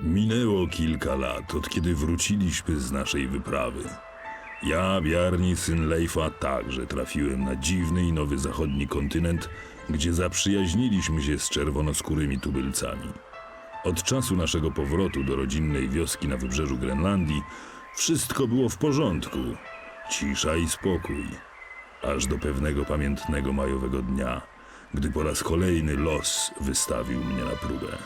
Minęło kilka lat, od kiedy wróciliśmy z naszej wyprawy. Ja, Bjarni, syn Leifa, także trafiłem na dziwny i nowy zachodni kontynent, gdzie zaprzyjaźniliśmy się z czerwonoskórymi tubylcami. Od czasu naszego powrotu do rodzinnej wioski na wybrzeżu Grenlandii wszystko było w porządku. Cisza i spokój. Aż do pewnego pamiętnego majowego dnia, gdy po raz kolejny los wystawił mnie na próbę.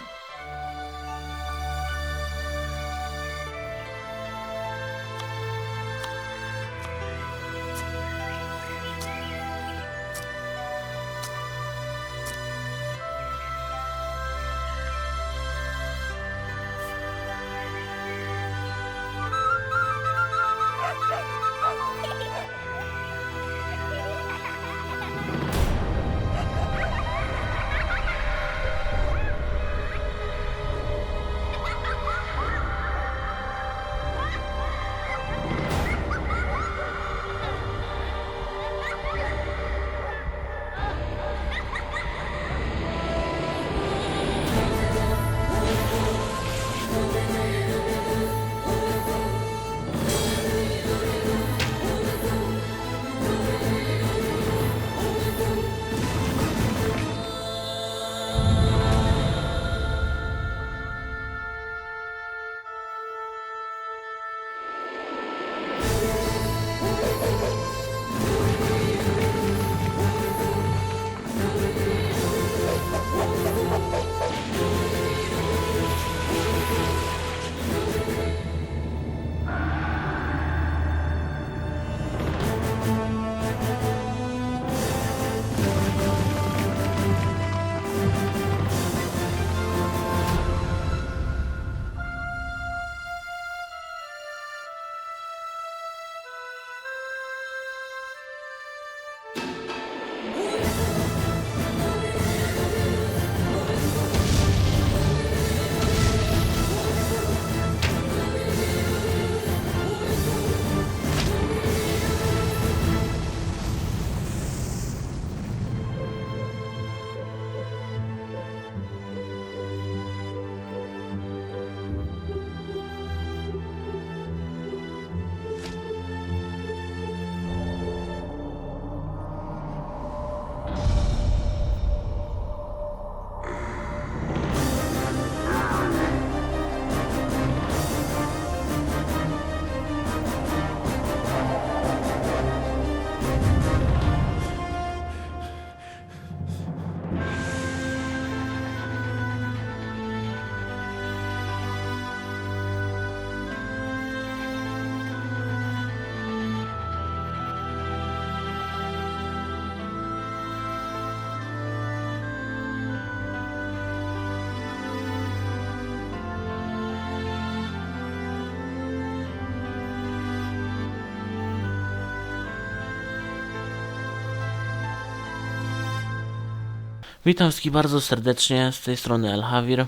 Witam wszystkich bardzo serdecznie, z tej strony Elhavir.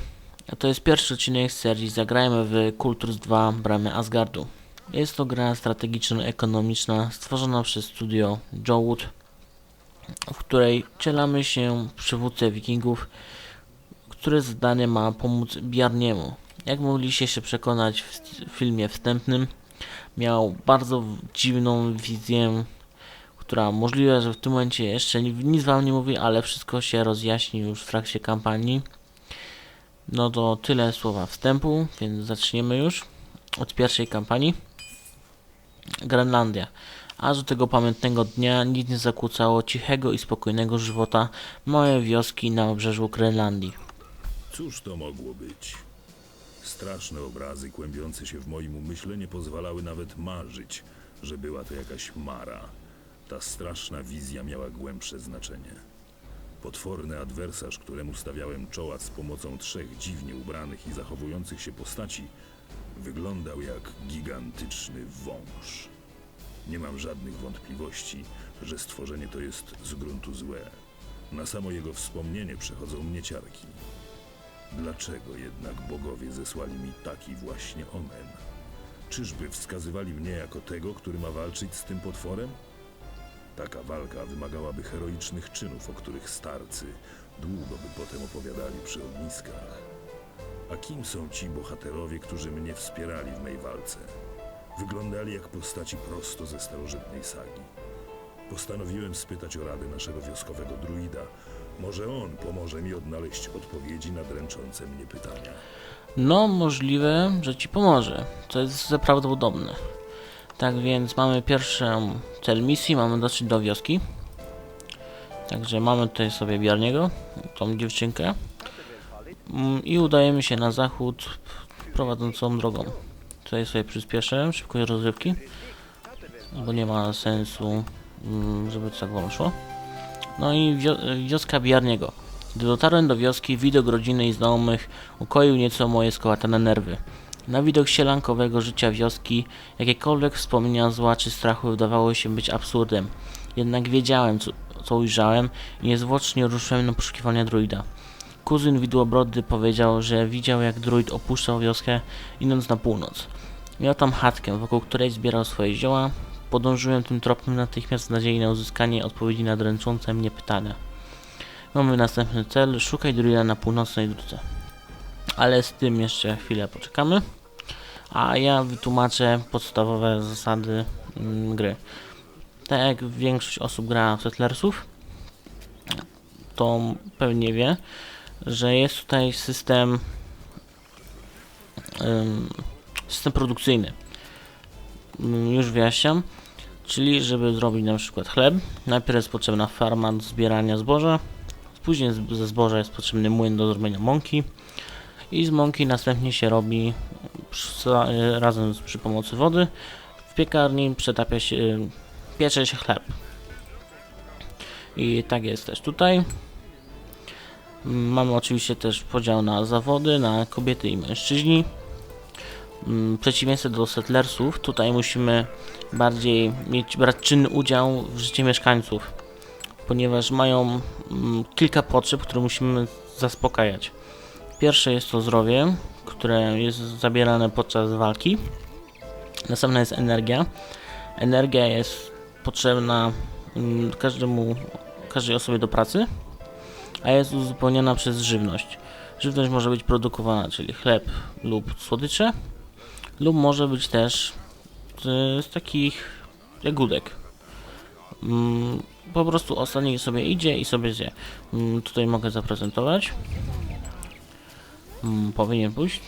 A to jest pierwszy odcinek z serii Zagrajmy w Kulturs 2 Bramy Asgardu. Jest to gra strategiczno-ekonomiczna stworzona przez studio Jowood, w której cielamy się w przywódcę wikingów, które zadanie ma pomóc Bjarniemu. Jak mogliście się przekonać w filmie wstępnym, miał bardzo dziwną wizję która możliwe, że w tym momencie jeszcze ni- nic wam nie mówi, ale wszystko się rozjaśni już w trakcie kampanii. No to tyle słowa wstępu, więc zaczniemy już od pierwszej kampanii. Grenlandia. Aż do tego pamiętnego dnia nic nie zakłócało cichego i spokojnego żywota małej wioski na obrzeżu Grenlandii. Cóż to mogło być? Straszne obrazy kłębiące się w moim umyśle nie pozwalały nawet marzyć, że była to jakaś mara. Ta straszna wizja miała głębsze znaczenie. Potworny adwersarz, któremu stawiałem czoła z pomocą trzech dziwnie ubranych i zachowujących się postaci, wyglądał jak gigantyczny wąż. Nie mam żadnych wątpliwości, że stworzenie to jest z gruntu złe. Na samo jego wspomnienie przechodzą mnie ciarki. Dlaczego jednak bogowie zesłali mi taki właśnie omen? Czyżby wskazywali mnie jako tego, który ma walczyć z tym potworem? Taka walka wymagałaby heroicznych czynów, o których starcy długo by potem opowiadali przy ogniskach. A kim są ci bohaterowie, którzy mnie wspierali w mej walce? Wyglądali jak postaci prosto ze starożytnej sagi. Postanowiłem spytać o radę naszego wioskowego druida. Może on pomoże mi odnaleźć odpowiedzi na dręczące mnie pytania. No, możliwe, że ci pomoże. To jest prawdopodobne. Tak więc mamy pierwszą cel misji, mamy dotrzeć do wioski. Także mamy tutaj sobie Bjarniego, tą dziewczynkę. Mm, I udajemy się na zachód prowadzącą drogą. Tutaj sobie przyspieszę szybkość rozrywki, bo nie ma sensu, mm, żeby tak wolno szło. No i wio- wioska Bjarniego. Gdy dotarłem do wioski, widok rodziny i znajomych ukoił nieco moje skołatane nerwy. Na widok sielankowego życia wioski, jakiekolwiek wspomnienia zła czy strachu wydawały się być absurdem. Jednak wiedziałem, co, co ujrzałem i niezwłocznie ruszyłem na poszukiwania druida. Kuzyn Widłobrody powiedział, że widział jak druid opuszczał wioskę, idąc na północ. Miał tam chatkę, wokół której zbierał swoje zioła. Podążyłem tym tropem natychmiast w nadziei na uzyskanie odpowiedzi na dręczące mnie pytania. Mamy następny cel, szukaj druida na północnej drodze. Ale z tym jeszcze chwilę poczekamy. A ja wytłumaczę podstawowe zasady mm, gry. Tak jak większość osób gra w Settlersów, to pewnie wie, że jest tutaj system ym, system produkcyjny. Mm, Już wyjaśniam. Czyli, żeby zrobić na przykład chleb, najpierw jest potrzebna farma do zbierania zboża, Później ze zboża jest potrzebny młyn do zrobienia mąki i z mąki następnie się robi e, razem z, przy pomocy wody. W piekarni przetapia się, e, piecze się chleb. I tak jest też tutaj. Mamy oczywiście też podział na zawody, na kobiety i mężczyźni. Mm, W przeciwieństwie do settlersów, tutaj musimy bardziej mieć, brać czynny udział w życiu mieszkańców ponieważ mają mm, kilka potrzeb, które musimy zaspokajać. Pierwsze jest to zdrowie, które jest zabierane podczas walki. Następna jest energia. Energia jest potrzebna mm, każdemu, każdej osobie do pracy, a jest uzupełniona przez żywność. Żywność może być produkowana, czyli chleb lub słodycze, lub może być też z, z takich jagódek. Mm, po prostu ostatni sobie idzie i sobie zje. Mm, tutaj mogę zaprezentować. Mm, powinien pójść.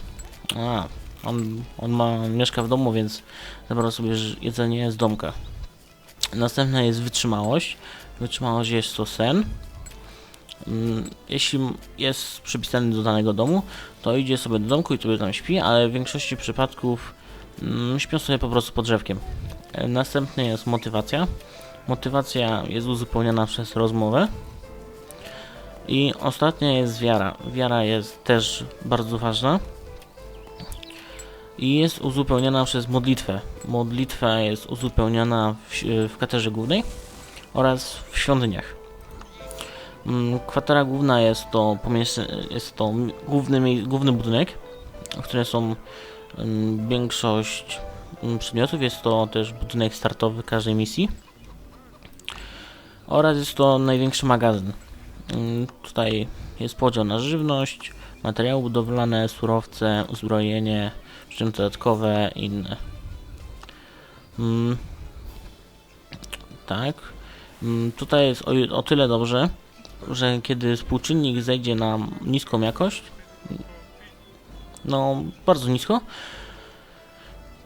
A, on, on ma, mieszka w domu, więc zabrał sobie jedzenie z domka. Następna jest wytrzymałość. Wytrzymałość jest to sen. Mm, Jeśli jest przypisany do danego domu, to idzie sobie do domku i sobie tam śpi, ale w większości przypadków mm, śpią sobie po prostu pod drzewkiem. E, Następny jest motywacja. Motywacja jest uzupełniona przez rozmowę. I ostatnia jest wiara. Wiara jest też bardzo ważna. I jest uzupełniona przez modlitwę. Modlitwa jest uzupełniana w, w głównej oraz w świątyniach. Mm, Kwatera główna jest to, jest to główny, główny budynek, w którym są mm, większość mm, przedmiotów. Jest to też budynek startowy każdej misji oraz jest to największy magazyn. Mm, Tutaj jest podział na żywność, materiały budowlane, surowce, uzbrojenie, sprzęty dodatkowe i inne. Mm, tak. Mm, Tutaj jest o, o tyle dobrze, że kiedy współczynnik zejdzie na niską jakość, no bardzo nisko,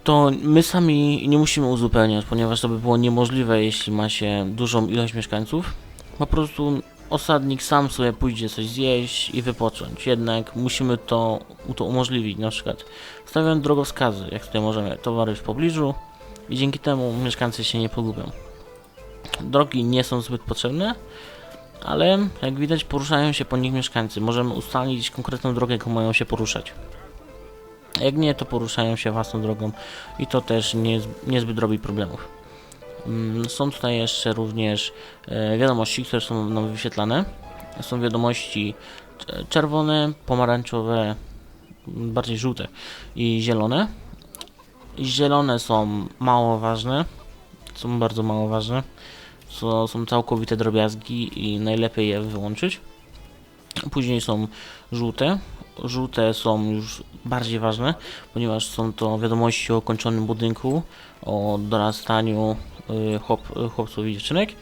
to my sami nie musimy uzupełniać, ponieważ to by było niemożliwe, jeśli ma się dużą ilość mieszkańców. Po prostu osadnik sam sobie pójdzie coś zjeść i wypocząć. Jednak musimy to, to umożliwić, na przykład stawiając drogowskazy, jak tutaj możemy, towary w pobliżu i dzięki temu mieszkańcy się nie pogubią. Drogi nie są zbyt potrzebne, ale jak widać poruszają się po nich mieszkańcy. Możemy ustalić konkretną drogę, jaką mają się poruszać. Jak nie, to poruszają się własną drogą i to też nie, niezbyt robi problemów. Mm, Są tutaj jeszcze również e, wiadomości, które są nam wyświetlane. Są wiadomości czerwone, pomarańczowe, bardziej żółte i zielone. Zielone są mało ważne, są bardzo mało ważne. To są całkowite drobiazgi i najlepiej je wyłączyć. Później są żółte, żółte są już bardziej ważne, ponieważ są to wiadomości o kończonym budynku, o dorastaniu chłop, y, chłopców i dziewczynek.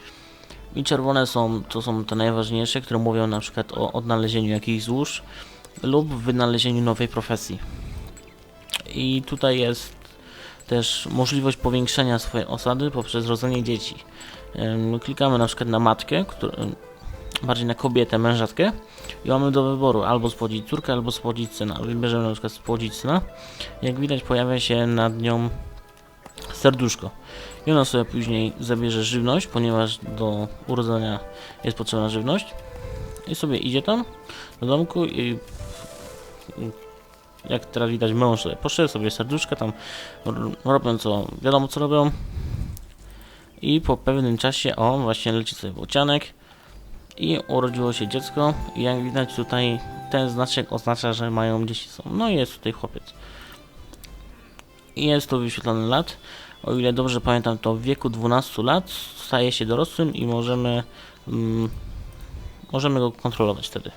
I czerwone są, to są te najważniejsze, które mówią na przykład o odnalezieniu jakichś złóż lub wynalezieniu nowej profesji. I tutaj jest też możliwość powiększenia swojej osady poprzez rodzenie dzieci. Klikamy na przykład na matkę, bardziej na kobietę, mężatkę i mamy do wyboru albo spłodzić córkę, albo spłodzić syna. Wybierzemy na przykład spłodzić syna. Jak widać pojawia się nad nią serduszko. I ona sobie później zabierze żywność, ponieważ do urodzenia jest potrzebna żywność. I sobie idzie tam do domku i jak teraz widać mąż sobie poszedł sobie serduszka tam robią co wiadomo co robią i po pewnym czasie o właśnie leci sobie bocianek i urodziło się dziecko i jak widać tutaj ten znaczek oznacza, że mają dzieci są. No i jest tutaj chłopiec. I jest tu wyświetlony lat. O ile dobrze pamiętam, to w wieku 12 lat staje się dorosłym i możemy mm, możemy go kontrolować wtedy.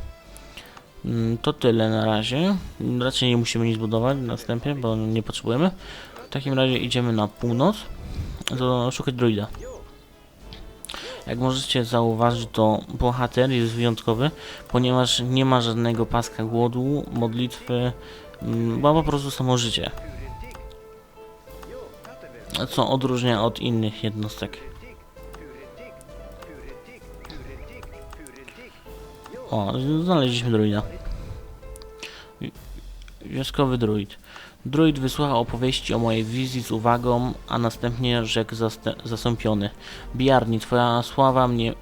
Mm, To tyle na razie. Raczej nie musimy nic budować na wstępie, bo nie potrzebujemy. W takim razie idziemy na północ, to szukać druida. Jak możecie zauważyć, to bohater jest wyjątkowy, ponieważ nie ma żadnego paska głodu, modlitwy, mm, ma po prostu samo życie. Co odróżnia od innych jednostek. O, znaleźliśmy druida. Wi- Wioskowy druid. Druid wysłuchał opowieści o mojej wizji z uwagą, a następnie rzekł zastąpiony. Biarni, twoja sława mnie...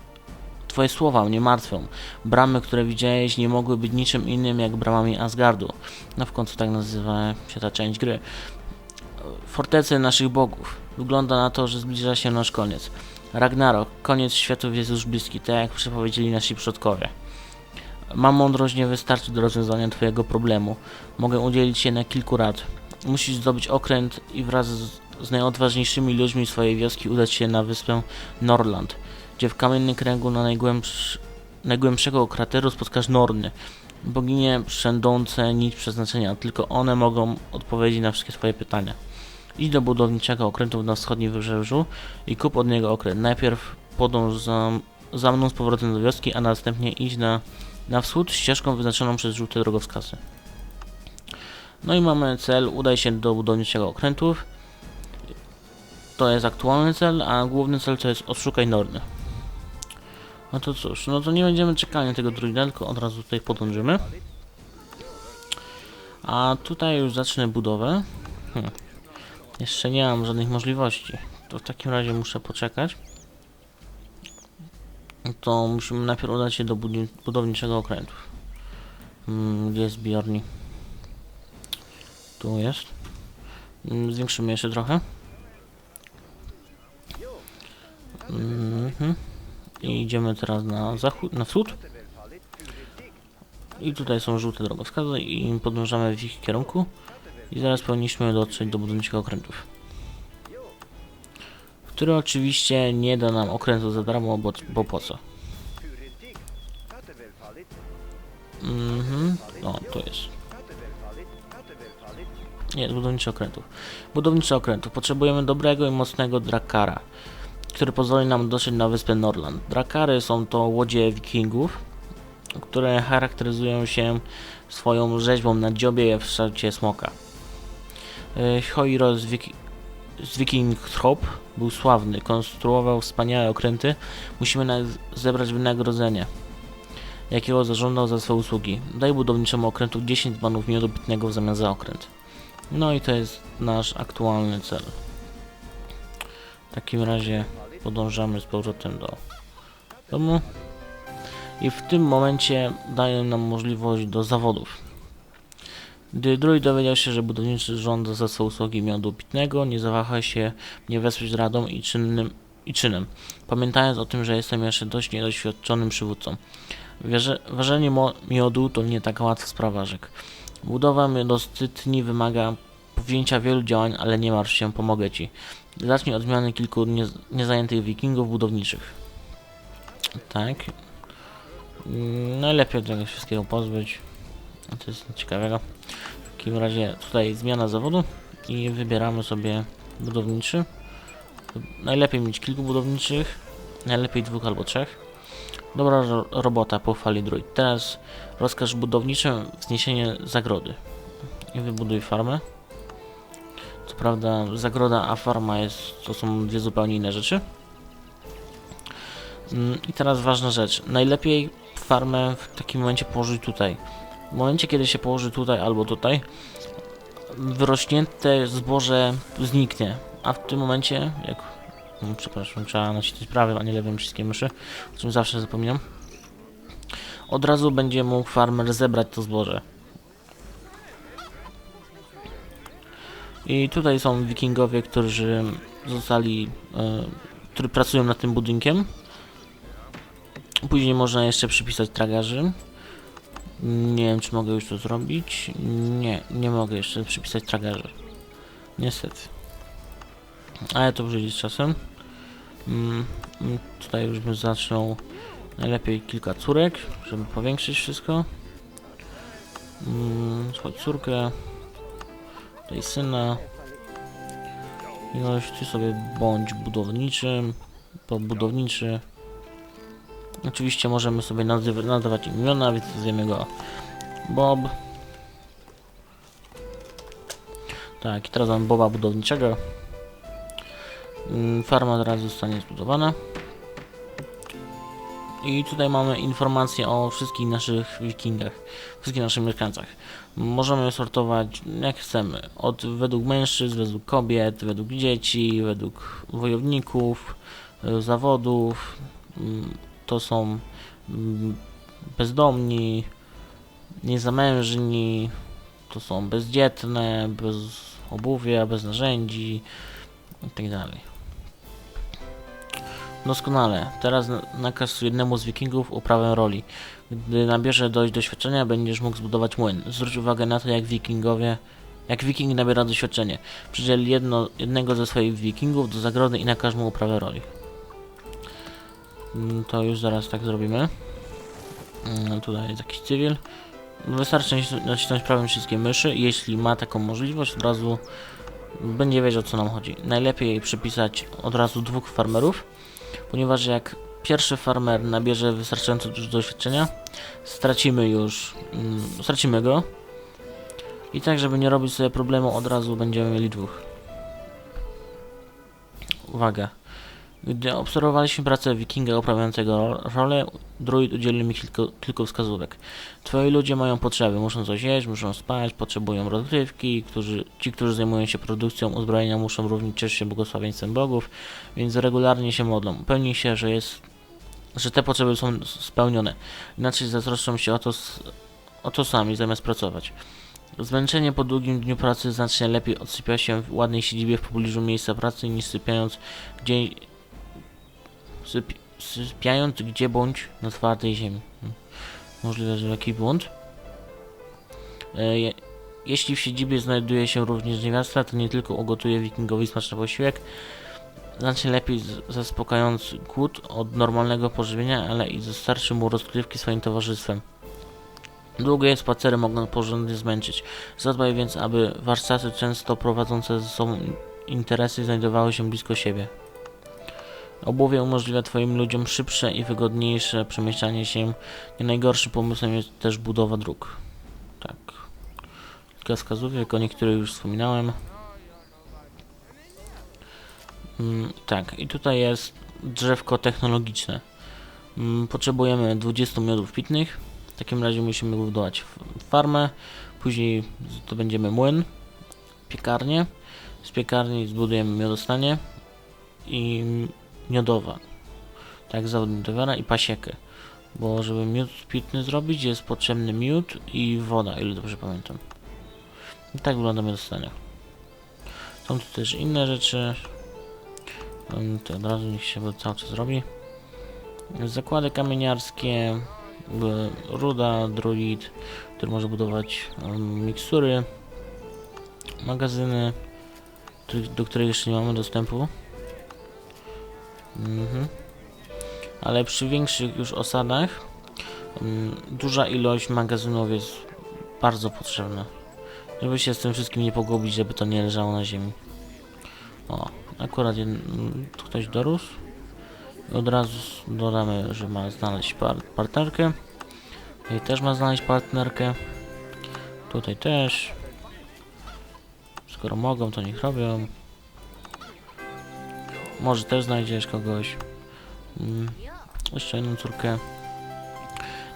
Twoje słowa mnie martwią. Bramy, które widziałeś, nie mogły być niczym innym jak bramami Asgardu. No w końcu tak nazywa się ta część gry. Fortecy naszych bogów. Wygląda na to, że zbliża się nasz koniec. Ragnarok, koniec światów jest już bliski, tak jak przepowiedzieli nasi przodkowie. Mam mądrość nie wystarczy do rozwiązania Twojego problemu. Mogę udzielić się na kilku rad. Musisz zdobyć okręt i wraz z, z najodważniejszymi ludźmi swojej wioski udać się na wyspę Norland, gdzie w kamiennym kręgu na najgłębsz, najgłębszego krateru spotkasz Norny. Boginie przędące nic przeznaczenia, tylko one mogą odpowiedzieć na wszystkie Twoje pytania. Idź do budowniczego okrętu na wschodnim wybrzeżu i kup od niego okręt. Najpierw podąż za, za mną z powrotem do wioski, a następnie idź na na wschód ścieżką wyznaczoną przez żółte drogowskazy. No i mamy cel, udaj się do budowniczego okrętów. To jest aktualny cel, a główny cel to jest odszukaj Norny. No to cóż, no to nie będziemy czekali na tego druida, tylko od razu tutaj podążymy. A tutaj już zacznę budowę. Hmm. Jeszcze nie mam żadnych możliwości. To w takim razie muszę poczekać to musimy najpierw udać się do budowniczego okrętu. Mm, Gdzie jest Bjorni? Tu jest. Mm, Zwiększymy jeszcze trochę. Mhm. I idziemy teraz na zachód, na wschód. I tutaj są żółte drogowskazy i podążamy w ich kierunku. I zaraz powinniśmy dotrzeć do budowniczego okrętów. Który oczywiście nie da nam okrętu za darmo, bo, bo po co? Mhm. O, tu jest. Nie, budowniczy okrętów. Budowniczy okrętów. Potrzebujemy dobrego i mocnego drakara, który pozwoli nam dotrzeć na wyspę Norland. Drakary są to łodzie wikingów, które charakteryzują się swoją rzeźbą na dziobie w kształcie smoka. Yy, Hoiro z, Wiki był sławny, konstruował wspaniałe okręty. Musimy zebrać wynagrodzenie jakiego zażądał za swoje usługi. Daj budowniczemu okrętu 10 banów miodu pitnego w zamian za okręt. No i to jest nasz aktualny cel. W takim razie podążamy z powrotem do domu. I w tym momencie dają nam możliwość do zawodów. Gdy druid dowiedział się, że budowniczy żąda za usługi miodu pitnego, nie zawahał się mnie wesprzeć radą i czynnym i czynem, pamiętając o tym, że jestem jeszcze dość niedoświadczonym przywódcą. Ważenie miodu to nie taka łatwa sprawa, rzekł. Budowa miodostytni wymaga podjęcia wielu działań, ale nie martw się, pomogę ci. Zacznij od zmiany kilku nie, niezajętych wikingów budowniczych. Tak. Mm, Najlepiej tego wszystkiego pozbyć. A To jest ciekawego. W takim razie tutaj zmiana zawodu i wybieramy sobie budowniczy. Najlepiej mieć kilku budowniczych, najlepiej dwóch albo trzech. Dobra ro robota, pochwali druid. Teraz rozkaż budowniczym wzniesienie zagrody. I wybuduj farmę. Co prawda zagroda a farma jest, to są dwie zupełnie inne rzeczy. Mm, I teraz ważna rzecz. Najlepiej farmę w takim momencie położyć tutaj. W momencie, kiedy się położy tutaj albo tutaj, wyrośnięte zboże zniknie. A w tym momencie, jak. No, przepraszam, trzeba nacisnąć prawym, a nie lewym przyciskiem myszy, o czym zawsze zapominam. Od razu będzie mógł farmer zebrać to zboże. I tutaj są wikingowie, którzy zostali, e, którzy pracują nad tym budynkiem. Później można jeszcze przypisać tragarzy. Nie wiem, czy mogę już to zrobić. Nie, nie mogę jeszcze przypisać tragarzy. Niestety. Ale to przyjdzie z czasem. Mm, tutaj już bym zaczął najlepiej kilka córek, żeby powiększyć wszystko. Mm, chodź córkę. Tutaj syna. Ilość ty sobie bądź budowniczym, bo budowniczy. Oczywiście możemy sobie nazywa, nadawać imiona, więc nazwiemy go Bob. Tak, i teraz mam Boba budowniczego. Mm, Farma teraz zostanie zbudowana. I tutaj mamy informacje o wszystkich naszych wikingach, wszystkich naszych mieszkańcach. Możemy sortować jak chcemy, od według mężczyzn, według kobiet, według dzieci, według wojowników, zawodów. To są mm, bezdomni, niezamężni, to są bezdzietne, bez obuwia, bez narzędzi itd. Doskonale. Teraz na- nakaz jednemu z wikingów uprawę roli. Gdy nabierze dość doświadczenia, będziesz mógł zbudować młyn. Zwróć uwagę na to, jak wikingowie, jak wiking nabiera doświadczenie. Przydziel jedno, jednego ze swoich wikingów do zagrody i nakaż mu uprawę roli. Mm, To już zaraz tak zrobimy. Mm, Tutaj jest jakiś cywil. Wystarczy nacis- nacisnąć prawym wszystkie myszy. Jeśli ma taką możliwość, od razu będzie wiedział, co nam chodzi. Najlepiej przypisać od razu dwóch farmerów, ponieważ jak pierwszy farmer nabierze wystarczająco dużo doświadczenia, stracimy już, mm, stracimy go. I tak, żeby nie robić sobie problemu, od razu będziemy mieli dwóch. Uwaga. Gdy obserwowaliśmy pracę wikinga uprawiającego ro- rolę, druid udzielił mi kilku, kilku wskazówek. Twoi ludzie mają potrzeby, muszą coś jeść, muszą spać, potrzebują rozrywki, którzy, ci, którzy zajmują się produkcją uzbrojenia muszą również cieszyć się błogosławieństwem bogów, więc regularnie się modlą. Upełnij się, że jest, że te potrzeby są spełnione. Inaczej zatroszczą się o to, o to sami, zamiast pracować. Zmęczenie po długim dniu pracy znacznie lepiej odsypia się w ładnej siedzibie w pobliżu miejsca pracy niż sypiając gdzie, syp, sypiając gdzie bądź na twardej ziemi. Hmm. Możliwe, że taki błąd. E, je, jeśli w siedzibie znajduje się również niewiasta, to nie tylko ugotuje wikingowi smaczny posiłek, znacznie lepiej z- zaspokając głód od normalnego pożywienia, ale i dostarczy mu rozgrywki swoim towarzystwem. Długie spacery mogą porządnie zmęczyć. Zadbaj więc, aby warsztaty często prowadzące ze sobą interesy znajdowały się blisko siebie. Obuwie umożliwia Twoim ludziom szybsze i wygodniejsze przemieszczanie się. Nie najgorszym pomysłem jest też budowa dróg. Tak. Kilka wskazówek, o niektórych już wspominałem. Mm, tak, i tutaj jest drzewko technologiczne. Mm, potrzebujemy 20 miodów pitnych. W takim razie musimy budować farmę. Później z- to będziemy młyn, piekarnię. Z piekarni zbudujemy miodostanie i miodowa. Tak, zawód miodowiara i pasiekę. Bo żeby miód pitny zrobić jest potrzebny miód i woda, ile dobrze pamiętam. I tak wygląda miodostanie. Są tu też inne rzeczy. To od razu niech się cały czas robi. Zakłady kamieniarskie, y, ruda, druid, który może budować ym, mikstury, magazyny, do których jeszcze nie mamy dostępu. Mhm. Ale przy większych już osadach ym, duża ilość magazynów jest bardzo potrzebne. Żeby się z tym wszystkim nie pogubić, żeby to nie leżało na ziemi. O, akurat mm, ktoś dorósł. I od razu dodamy, że ma znaleźć par partnerkę. Tutaj też ma znaleźć partnerkę. Tutaj też. Skoro mogą, to niech robią. Może też znajdziesz kogoś. Mm. Jeszcze jedną córkę.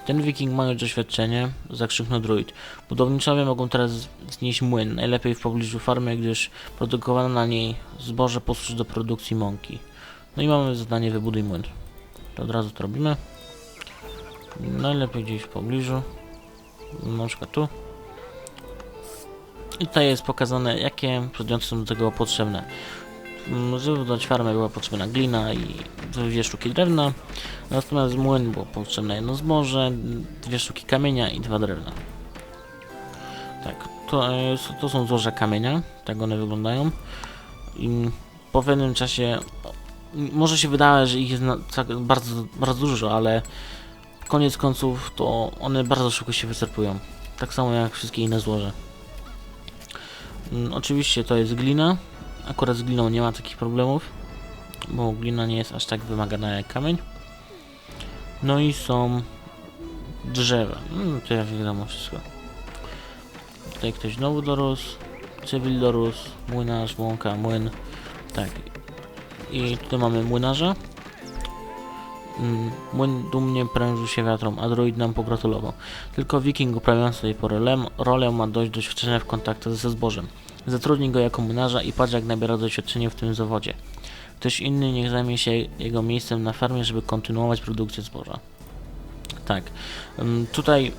Ten wiking ma już doświadczenie, zakrzyknął druid. Budowniczowie mogą teraz znieść młyn, najlepiej w pobliżu farmy, gdyż produkowane na niej zboże posłuży do produkcji mąki. No i mamy zadanie wybuduj młyn. To od razu to robimy. Najlepiej gdzieś w pobliżu. Na przykład tu. I tutaj jest pokazane, jakie przedmioty są do tego potrzebne. Żeby budować farmę była potrzebna glina i dwie sztuki drewna, natomiast młyn było potrzebne jedno zboże, dwie sztuki kamienia i dwa drewna. Tak, to, e, to są złoża kamienia, tak one wyglądają. I po pewnym czasie, może się wydawać, że ich jest tak bardzo, bardzo dużo, ale koniec końców to one bardzo szybko się wyczerpują. Tak samo jak wszystkie inne złoże. Mm, Oczywiście to jest glina. Akurat z gliną nie ma takich problemów, bo glina nie jest aż tak wymagana jak kamień. No i są drzewa. Mm, to jak wiadomo wszystko. Tutaj ktoś znowu dorósł. Cywil dorósł. Młynarz, łąka, młyn. Tak. I tutaj mamy młynarza. Mm, Młyn dumnie prężył się wiatrom, a druid nam pogratulował. Tylko wiking uprawiający tej pory rolę ma dość doświadczenia w kontaktach ze zbożem. Zatrudnij go jako młynarza i patrz jak nabiera doświadczenie w tym zawodzie. Ktoś inny niech zajmie się jego miejscem na farmie, żeby kontynuować produkcję zboża. Tak. Ym, Tutaj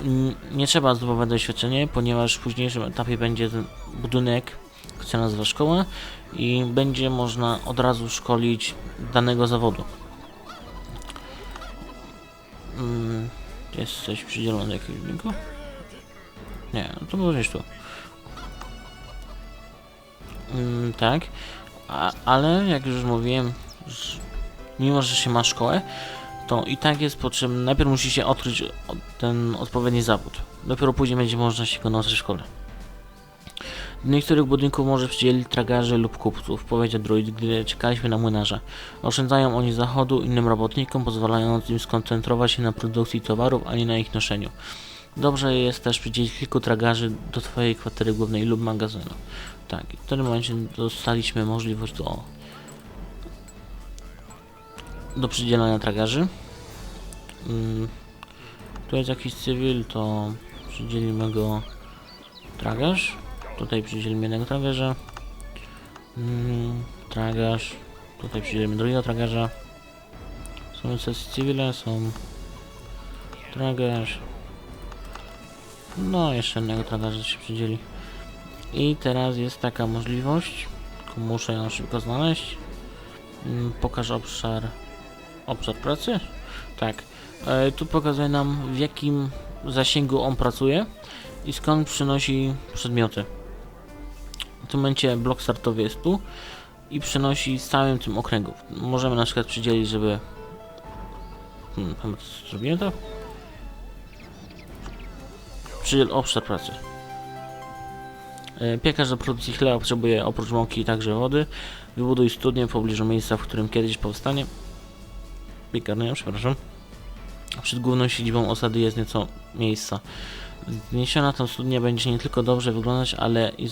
mm, nie trzeba zdobywać doświadczenie, ponieważ w późniejszym etapie będzie ten budynek, który nazywa szkoła i będzie można od razu szkolić danego zawodu. Mm, Jest coś do jakiegoś budynku? Nie, no to może tu. Mm, tak, A, ale jak już mówiłem, że mimo że się ma szkołę, to i tak jest potrzebny, najpierw musi się odkryć ten odpowiedni zawód. Dopiero później będzie można się go nauczyć w szkole. Do niektórych budynków może przydzielić tragarzy lub kupców, powiedział druid, gdy czekaliśmy na młynarza. Oszczędzają oni zachodu innym robotnikom, pozwalając im skoncentrować się na produkcji towarów, a nie na ich noszeniu. Dobrze jest też przydzielić kilku tragarzy do Twojej kwatery głównej lub magazynu. Tak, w tym momencie dostaliśmy możliwość do do przydzielania tragarzy. Mm, tu jest jakiś cywil, to przydzielimy go tragarz. Tutaj przydzielimy jednego tragarza. Mm, tragarz. Tutaj przydzielimy drugiego tragarza. Są cywile, są tragarz. No, jeszcze jednego tragarza się przydzieli. I teraz jest taka możliwość, tylko muszę ją szybko znaleźć. Mm, Pokaż obszar, obszar pracy. Tak. E, tu pokazuje nam w jakim zasięgu on pracuje i skąd przynosi przedmioty. W tym momencie blok startowy jest tu i przynosi z całym tym okręgu. Możemy na przykład przydzielić, żeby... Hmm, zrobiłem to? Przydziel obszar pracy. E, Piekarz do produkcji chleba potrzebuje oprócz mąki także wody. Wybuduj studnię w pobliżu miejsca, w którym kiedyś powstanie. Piekarnia, przepraszam. Przed główną siedzibą osady jest nieco miejsca. Wniesiona tam studnia będzie nie tylko dobrze wyglądać, ale i,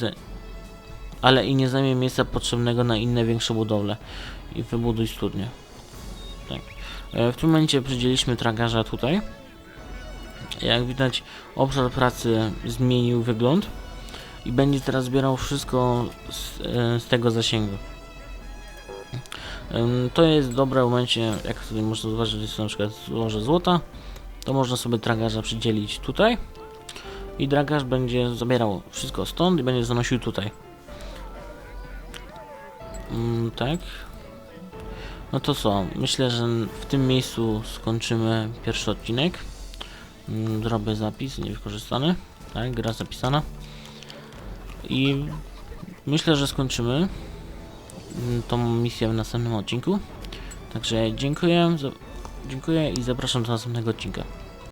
ale i nie zajmie miejsca potrzebnego na inne większe budowle. I wybuduj studnię. Tak. E, W tym momencie przydzieliśmy tragarza tutaj. Jak widać, obszar pracy zmienił wygląd i będzie teraz zbierał wszystko z, e, z tego zasięgu. To jest dobre w momencie, jak sobie można zobaczyć, jest na przykład złoże złota, to można sobie tragarza przydzielić tutaj i tragarz będzie zabierał wszystko stąd i będzie zanosił tutaj. Ym, tak. No to co, myślę, że w tym miejscu skończymy pierwszy odcinek. Ym, Zrobię zapis niewykorzystany. Tak, gra zapisana. I myślę, że skończymy mm, tą misję w następnym odcinku. Także dziękuję, dziękuję i zapraszam do następnego odcinka.